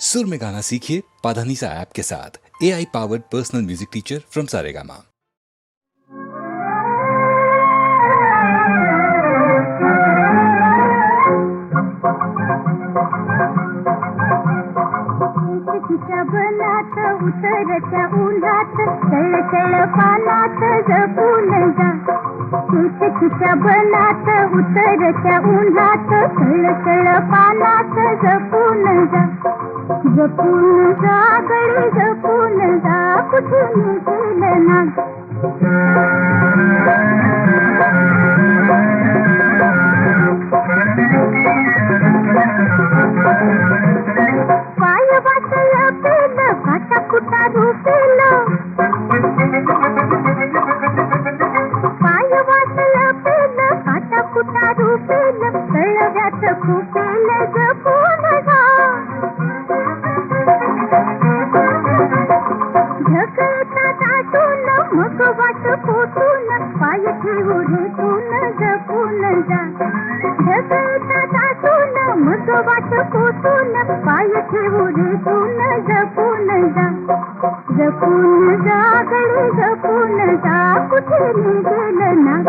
सुर में गाना सीखिए पाधानीसा ऐप के साथ। A I powered personal music teacher from Saregama शबनात उतरत्या उन्हात तळतळ पानात जपून जा तुझच्या बनात उतरत्या उन्हात तळतळ पानात जपून जा जपून जा गडी जपून जा कुठून गेलं वाट पोटून पाय ठेवू ढेकून जपून जा? जपून जा गडी जपून जा. कुठे गेलं ना?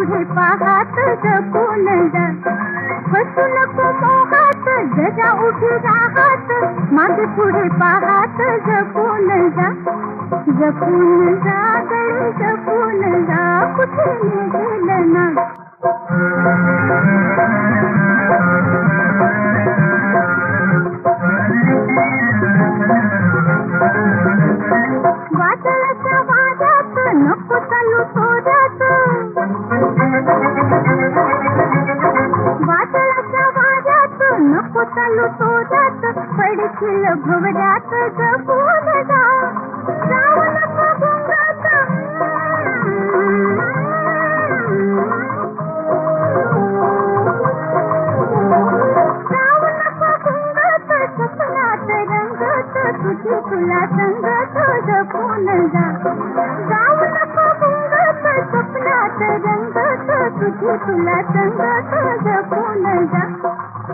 पुढे पाहात जपून जा. फसू नको मोहात जरा उभी राहात. माझे पुढे पाहात जपून जा. जपून जा गडी नको चालू थोड्यात पडशील जपून जा. जाऊ नको गुंगात. जाऊ नको गुंगात स्वप्नात रंगत तुझी तुला संगत जपून जा. जाऊ नको गुंगत स्वप्नात रंगत तुझी तुला संगत जपून जा.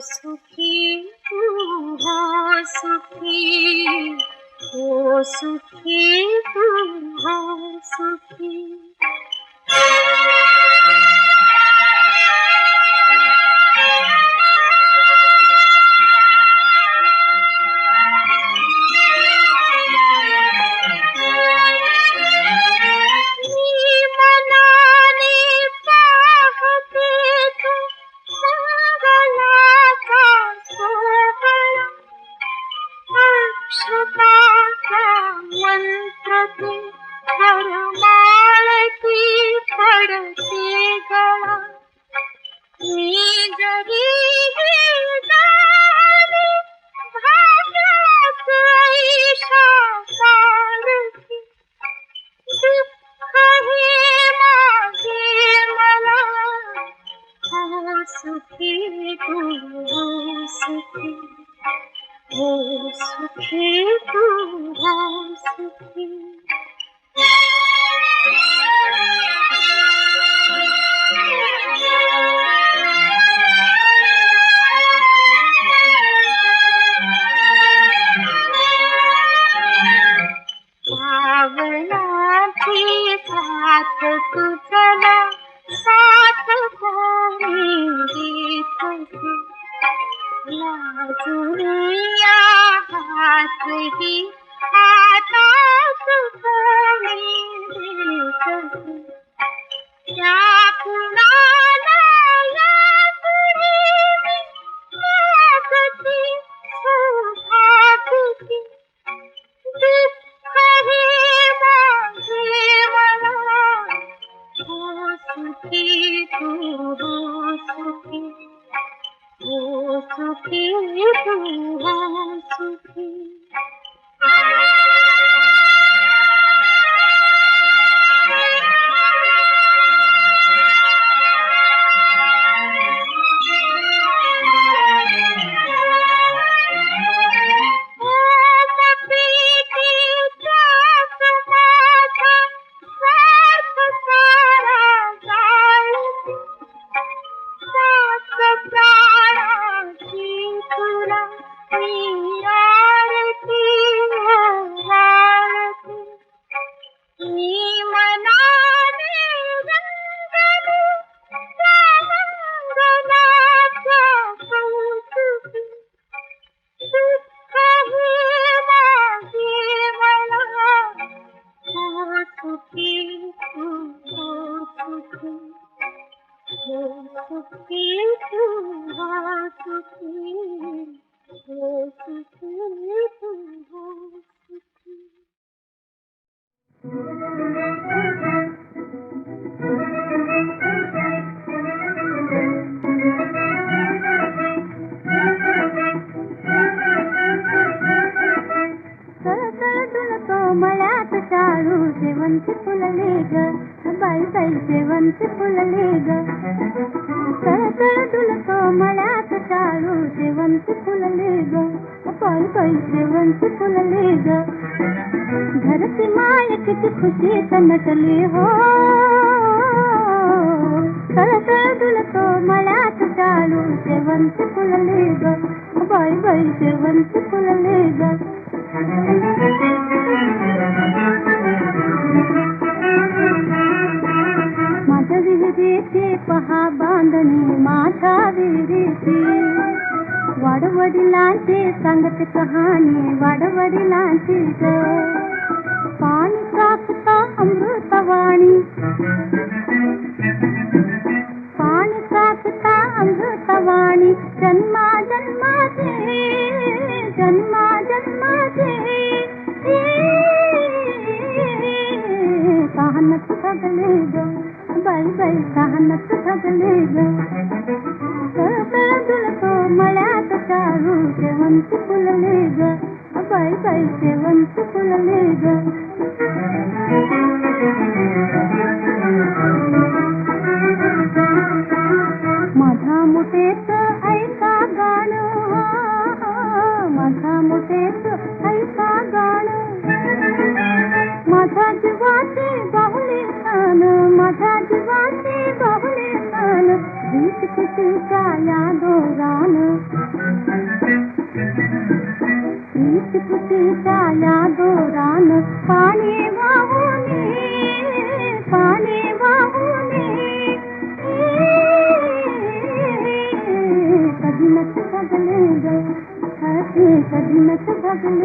सुखी तू हो सुखी हो सुखी. हो सुखी तू हो की जेवंत फुलले ग पाय पाय जेवंत ग धरती माय खुशी नटली हो. सरसळ तो चालू जेवंत फुलले ग बाय बाय जेवंत फुलले ग पहा बांधणी माझ्या विहिरीची. वाडवडिलांची सांगत कहाणी वाडवडिलांची ग पाणी कापता अमृतवाणी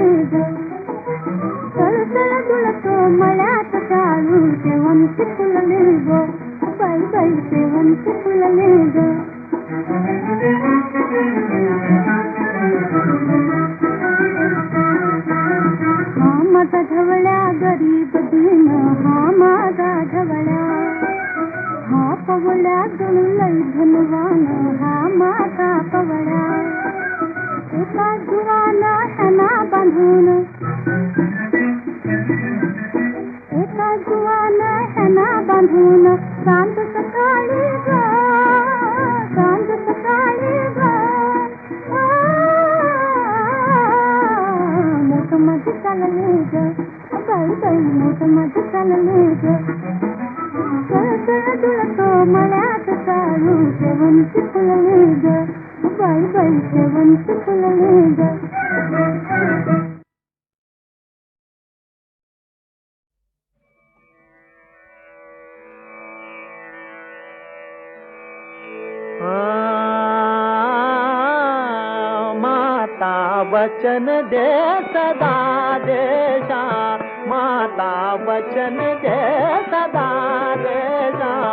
ಈಗ ತೊಳತೊಳತುಳತೋ ಮಳಾತ ಕಾಳು ಸೇವಂತಿ ಕುಲಲೇಗೋ ಬೈ ಬೈ ಸೇವಂತಿ ಕುಲಲೇಗೋ शांत सकाळी शांत सकाळी मोठ मज चालले गाई बाई मोठ मज चालले गळतो मळ्यात चालू शेवंती फुलले गाई बाई शेवंती फुलले माता वचन दे सदा देशा. माता वचन दे सदा देशा.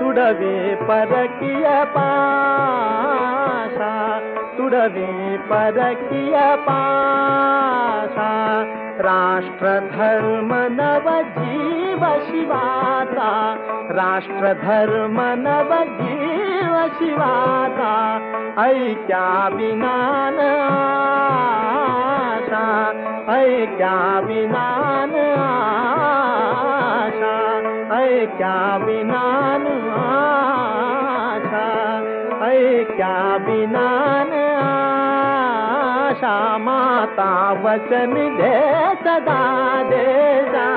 तुडवे परकीय पाशा. तुडवे परकीय पाशा. राष्ट्रधर्म नव जीव शिवाता. राष्ट्रधर्म नव जीव शिवाता. ऐक्या विनान आशा ऐक्या विनान आशा ऐक्या विनान आशा ऐक्या विनान आशा माता वचन दे सदा दे जा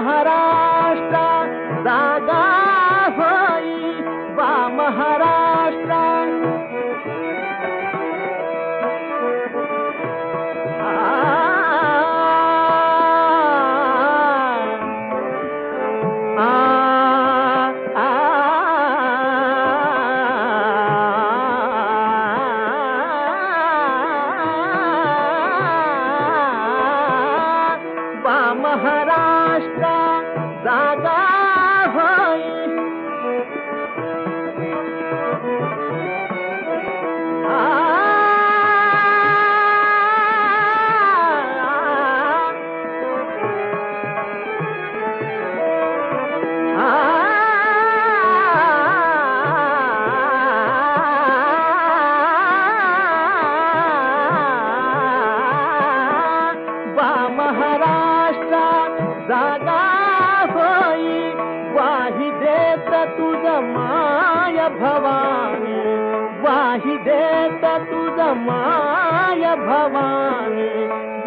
महाराज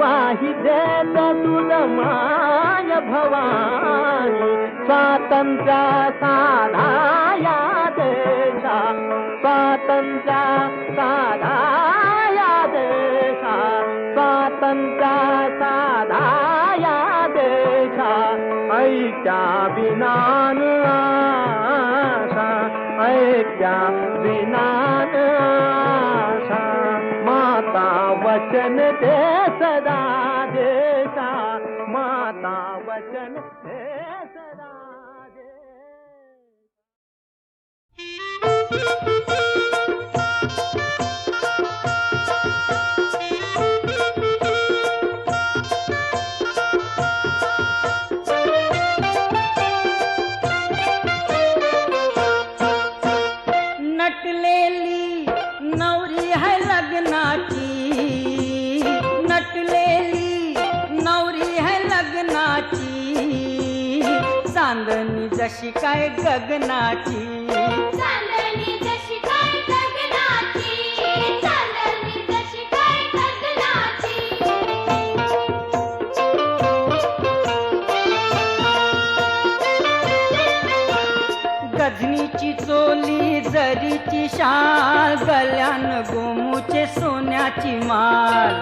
वाही देत तुझ माय भवानी. स्वातंत्र्य साधाया देशा. स्वातंत्र्य साधाया देशा. स्वातंत्र्य साधाया देशा. ऐक्या विनान आशा. ऐक्या विनान आशा. माता वचन दे देशा शाल गल्यान गोमूचे सोन्याची माल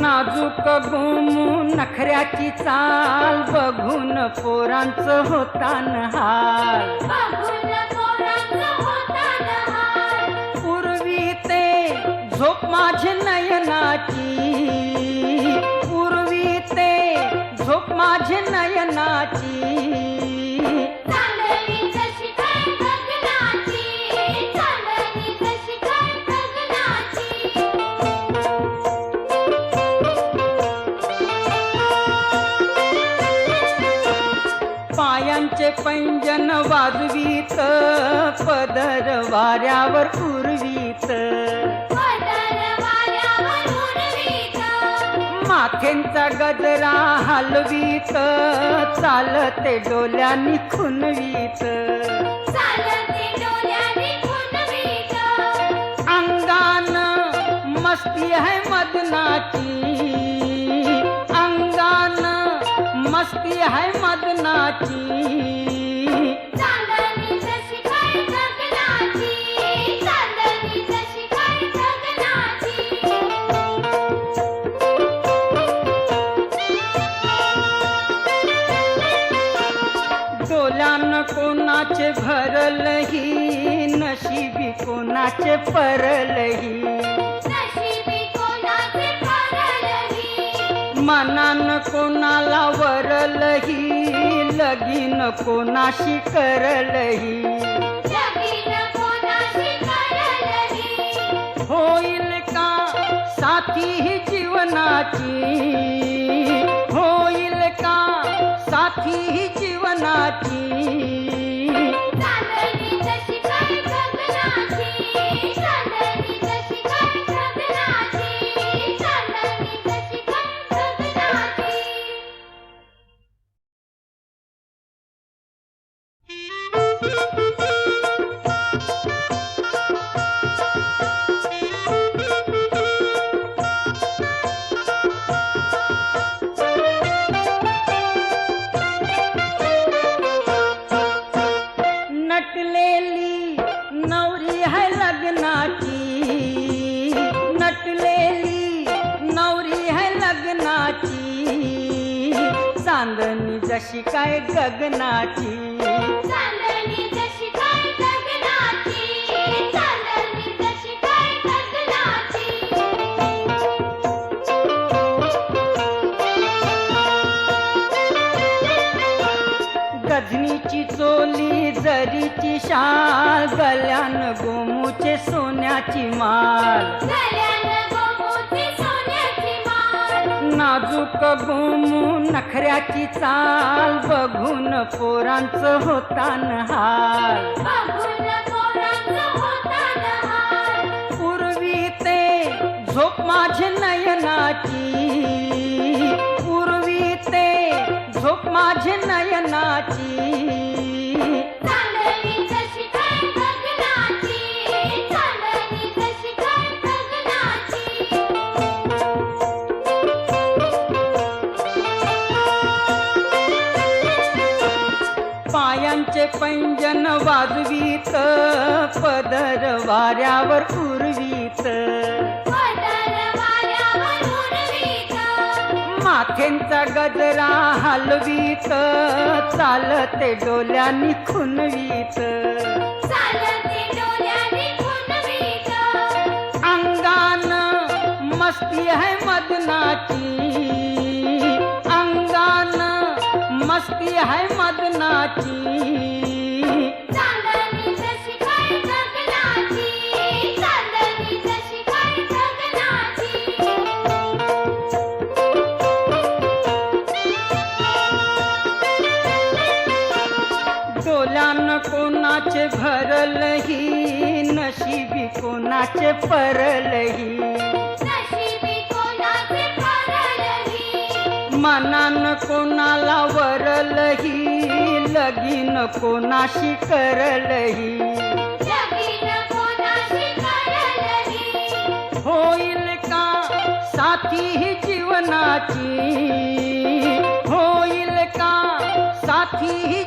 नाजूक गोमू नखऱ्याची चाल बघून पोरांचं बघून होतान हाल. पूर्वी ते झोप माझी पदर वाऱ्यावर उर्वीत. माथेंचा गजरा हलवीत. चालते डोल्यानी खुनवीत अंगान मस्ती है मदनाची. मस्ती है मदनाची. कोणाचे परलही? मनान कोणाला वरलही? लगीन कोणाशी करलही? होईल का साथी ही जीवनाची? होईल का साथी ही जीवनाची? गल्यान गोमूचे सोन्याची माल नाजूक गोमू नखऱ्याची चाल. बघून पोरांचं बघून होतान हाल. पूर्वी ते झोप माझे नयनाची. पूर्वी ते झोप माझे नयनाची. वाऱ्यावर उर्वीत. माथेंचा गजरा हलवीत. चालते डोल्यानी खुनवीत अंगान मस्ती है मदनाची. अंगान मस्ती है मदनाची. कोणाचे परलही? मनान कोणाला वरलही? लगीन कोणाशी करलही? होईल का साथी ही जीवनाची? होईल का साथी ही